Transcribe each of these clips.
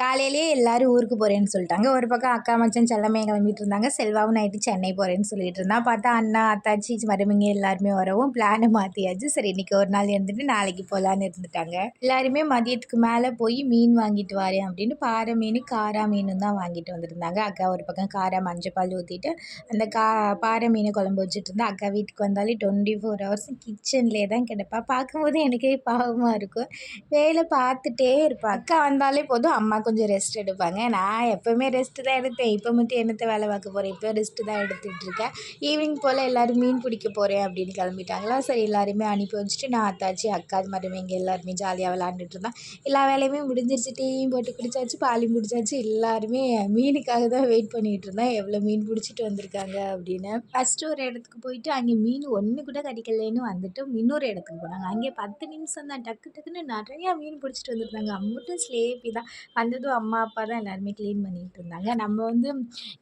காலையிலேயே எல்லாரும் ஊருக்கு போகிறேன்னு சொல்லிட்டாங்க. ஒரு பக்கம் அக்கா மச்சன் செல்லமே கிளம்பிட்டு இருந்தாங்க. செல்வாவும் நைட்டு சென்னை போகிறேன்னு சொல்லிட்டு இருந்தான் பார்த்தா அண்ணா அத்தாச்சி மருமங்க எல்லாருமே வரவும் பிளானை மாற்றியாச்சு சரி இன்னைக்கு ஒரு நாள் இருந்துட்டு நாளைக்கு போகலான்னு இருந்துட்டாங்க. எல்லாருமே மதியத்துக்கு மேலே போய் மீன் வாங்கிட்டு வரேன் அப்படின்னு பாறை மீன் காரா மீனும் தான் வாங்கிட்டு வந்திருந்தாங்க. அக்கா ஒரு பக்கம் காரா மஞ்சப்பால் ஊற்றிட்டு அந்த கா பாறை மீனை குழம்பு வச்சுட்டு இருந்தா. அக்கா வீட்டுக்கு வந்தாலே டுவெண்ட்டி ஃபோர் ஹவர்ஸ் கிச்சன்லேயே தான் கிடப்பா. பார்க்கும்போது எனக்கே பாவமாக இருக்கும். வேலை பார்த்துட்டே இருப்பா. அக்கா வந்தாலே போதும். அம்மா கொஞ்சம் ரெஸ்ட் எடுப்பாங்க. நான் எப்போவுமே ரெஸ்ட்டு தான் எடுத்தேன் இப்போ மட்டும் என்னத்தை வேலை பார்க்க போகிறேன் இப்போ ரெஸ்ட்டு தான் எடுத்துகிட்டு இருக்கேன். ஈவினிங் போல் எல்லோரும் மீன் பிடிக்க போகிறேன் அப்படின்னு கிளம்பிட்டாங்களா? சரி எல்லாருமே அனுப்பி வச்சுட்டு நான் அத்தாச்சி அக்கா அது மாதிரி இங்கே எல்லாருமே ஜாலியாக விளாண்டுட்டு இருந்தோம். எல்லா வேலையுமே முடிஞ்சிருச்சு. டீயும் போட்டு குடித்தாச்சு பாலி முடிச்சாச்சு எல்லாருமே மீனுக்காக தான் வெயிட் பண்ணிகிட்டு இருந்தேன் எவ்வளோ மீன் பிடிச்சிட்டு வந்திருக்காங்க அப்படின்னு. ஃபஸ்ட்டு ஒரு இடத்துக்கு போயிட்டு அங்கே மீன் ஒன்று கூட கிடைக்கலன்னு வந்துட்டு இன்னொரு இடத்துக்கு போனாங்க. அங்கே பத்து நிமிஷம் தான் டக்கு டக்குன்னு நிறையா மீன் பிடிச்சிட்டு வந்துருந்தாங்க. அம்மட்டும் ஸ்லேப்பி தான். வந்ததும் அம்மா அப்பா தான் எல்லாருமே க்ளீன் பண்ணிகிட்டு இருந்தாங்க. நம்ம வந்து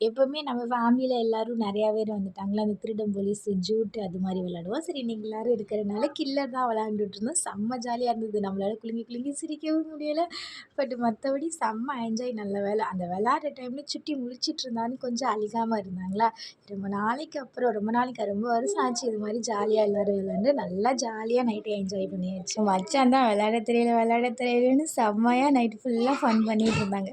எப்போவுமே நம்ம ஃபேமிலியில் எல்லோரும் நிறையா பேர் வந்துட்டாங்களா? அந்த திருடம் போலீஸ் ஜூட்டு அது மாதிரி விளாடுவோம் சரி இன்றைக்கி எல்லோரும் இருக்கிறனால கில்லர் தான் விளாண்டுட்டு இருந்தோம். செம்ம ஜாலியாக இருந்தது. நம்மளால் குலுங்கி குலுங்கி சிரிக்கவும் முடியலை. பட் மற்றபடி செம்ம என்ஜாய் நல்ல வேலை. அந்த விளாட்ற டைமில் சுட்டி முழிச்சிட்டு இருந்தான்னு கொஞ்சம் அழுகாமல் இருந்தாங்களா? ரொம்ப நாளைக்கு அப்புறம் ரொம்ப நாளைக்கு ரொம்ப வருஷம் ஆச்சு. இது மாதிரி ஜாலியாக எல்லோரும் விளாண்டு நல்லா ஜாலியாக நைட்டை என்ஜாய் பண்ணியாச்சு. மச்சான் தான் விளாட தெரியல விளாட தெரியலன்னு செம்மையாக நைட்டு ஃபுல்லாக ஃபன் பண்ணி இருந்தாங்க